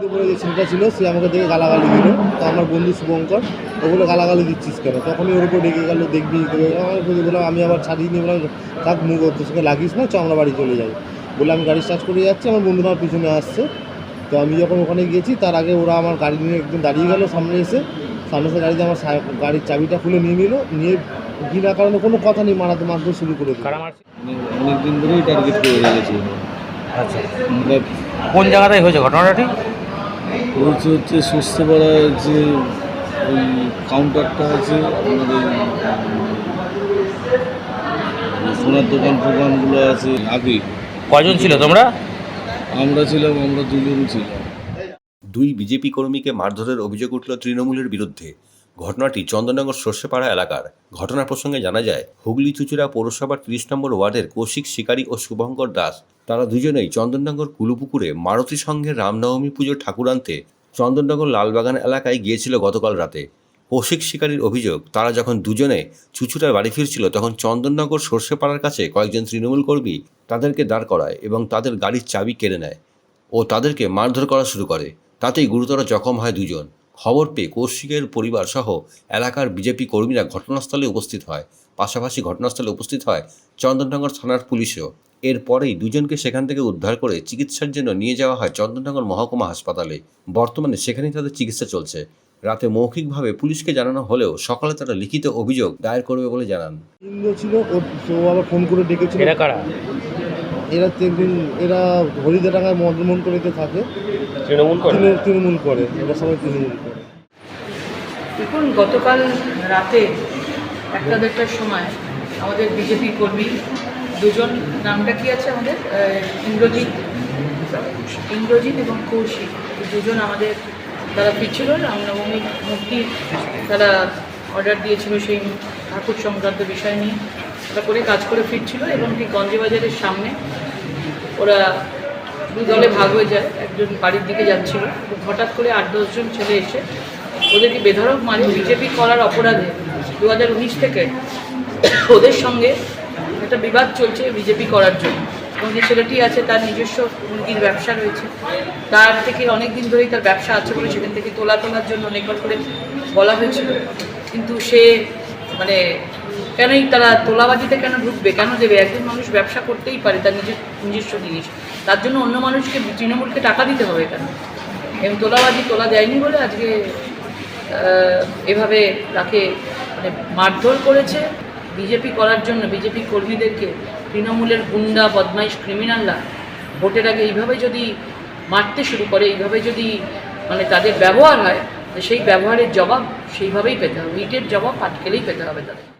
যে ছেলেটা ছিল সে আমাকে দেখে গালাগালি দিল। তো আমার বন্ধু শুভঙ্কর ওগুলো গালাগালি দিচ্ছিস কেন? তখনই ওর উপর রেগে গেল দেখবি তোকে। বললাম আমি আবার ছাড়িয়ে নিয়ে বললাম থাক মুখ ওর সঙ্গে লাগিস না চ আমরা বাড়ি চলে যাই। বলে আমি গাড়ি স্টার্ট করে যাচ্ছি আমার বন্ধুরা আমার পিছনে আসছে। তো আমি যখন ওখানে গিয়েছি তার আগে ওরা আমার গাড়ি নিয়ে একদম দাঁড়িয়ে গেল সামনে এসে। সামনে এসে গাড়িতে আমার গাড়ির চাবিটা খুলে নিয়ে নিল নিয়ে বিনা কারণে কোনো কথা নেই মারাতে মারতে শুরু করে দিল। কারা মারছে? অনেক দিন ধরেই টার্গেট করে রেখেছি। আচ্ছা। আমরা কোন জায়গাটায় হয়েছে ঘটনাটা ঠিক? হচ্ছে হচ্ছে স্বস্তিপাড়ায় যে ওই কাউন্টারটা আছে আমাদের সোনার দোকান ফোকানগুলো আছে আগে। কজন ছিল তোমরা? আমরা ছিলাম আমরা দুজন ছিলাম। দুই বিজেপি কর্মীকে মারধরের অভিযোগ উঠল তৃণমূলের বিরুদ্ধে। ঘটনাটি চন্দননগর সর্ষেপাড়া এলাকার। ঘটনা প্রসঙ্গে জানা যায়, হুগলি চুচুড়া পৌরসভার তিরিশ নম্বর ওয়ার্ডের কৌশিক শিকারী ও শুভঙ্কর দাস। তারা দুজনেই চন্দননগর কুলুপুকুরে মারুতি সংঘের রামনবমী পুজোর ঠাকুর আনতে চন্দননগর লালবাগান এলাকায় গিয়েছিল গতকাল রাতে। কৌশিক শিকারীর অভিযোগ, তারা যখন দুজনে চুচুড়ার বাড়ি ফিরছিল তখন চন্দননগর সর্ষেপাড়ার কাছে কয়েকজন তৃণমূল কর্মী তাদেরকে দাঁড় করায় এবং তাদের গাড়ির চাবি কেড়ে নেয় ও তাদেরকে মারধর করা শুরু করে। তাতেই গুরুতর জখম হয় দুজন। খবর পেয়ে কৌশিকের পরিবার সহ এলাকার বিজেপি কর্মীরা ঘটনাস্থলে উপস্থিত হয়। পাশাপাশি ঘটনাস্থলে উপস্থিত হয় চন্দননগর থানার পুলিশও। এরপরেই দুজনকে সেখান থেকে উদ্ধার করে চিকিৎসার জন্য নিয়ে যাওয়া হয় চন্দননগর মহকুমা হাসপাতালে। বর্তমানে সেখানেই তাদের চিকিৎসা চলছে। রাতে মৌখিকভাবে পুলিশকে জানানো হলেও সকালে তারা লিখিত অভিযোগ দায়ের করবে বলে জানান। ছিল আবার ফোন করে ডেকেছিল। এরা কারা? এরা তিনদিন এরা হরিদারাঙ্গায় মদমন করেতে থাকে। তৃণমূল করে? তৃণমূল করে। এরা সবাই তৃণমূল করে। দেখুন গতকাল রাতে একটা দেড়টার সময় আমাদের বিজেপি কর্মী দুজন নামটা কি আছে আমাদের? ইন্দ্রজিৎ। ইন্দ্রজিৎ এবং কৌশিক দুজন আমাদের তারা ফিরছিল রামনবমী মূর্তি তারা অর্ডার দিয়েছিল সেই ঠাকুর সংক্রান্ত বিষয় নিয়ে। তারা করে কাজ করে ফিরছিল এবং ঠিক গঞ্জে বাজারের সামনে ওরা দলে ভাগ হয়ে যায়। একজন বাড়ির দিকে যাচ্ছিল। হঠাৎ করে আট দশজন ছেলে এসে ওদেরকে বেধড়ক মানে বিজেপি করার অপরাধে দু হাজার উনিশ থেকে ওদের সঙ্গে একটা বিবাদ চলছে বিজেপি করার জন্য। এবং যে ছেলেটি আছে তার নিজস্ব মুরগির ব্যবসা রয়েছে। তার থেকে অনেক দিন ধরেই তার ব্যবসা আছে বলে সেখান থেকে তোলা তোলার জন্য অনেকবার করে বলা হয়েছিল। কিন্তু সে মানে কেনই তারা তোলাবাজিতে কেন ঢুকবে? কেন দেবে? একজন মানুষ ব্যবসা করতেই পারে তার নিজের, নিজস্ব জিনিস। তার জন্য অন্য মানুষকে, তৃণমূলকে টাকা দিতে হবে কেন? এবং তোলাবাজি তোলা দেয়নি বলে আজকে এভাবে তাকে মানে মারধর করেছে। বিজেপি করার জন্য, বিজেপি কর্মীদেরকে, তৃণমূলের গুন্ডা, বদমাইশ, ক্রিমিনালরা ভোটের আগে এইভাবে যদি মারতে শুরু করে, এইভাবে যদি মানে তাদের ব্যবহার হয় সেই ব্যবহারের জবাব সেইভাবেই পেতে হবে। ইটের জবাব পাটকেলেই পেতে হবে তাদের।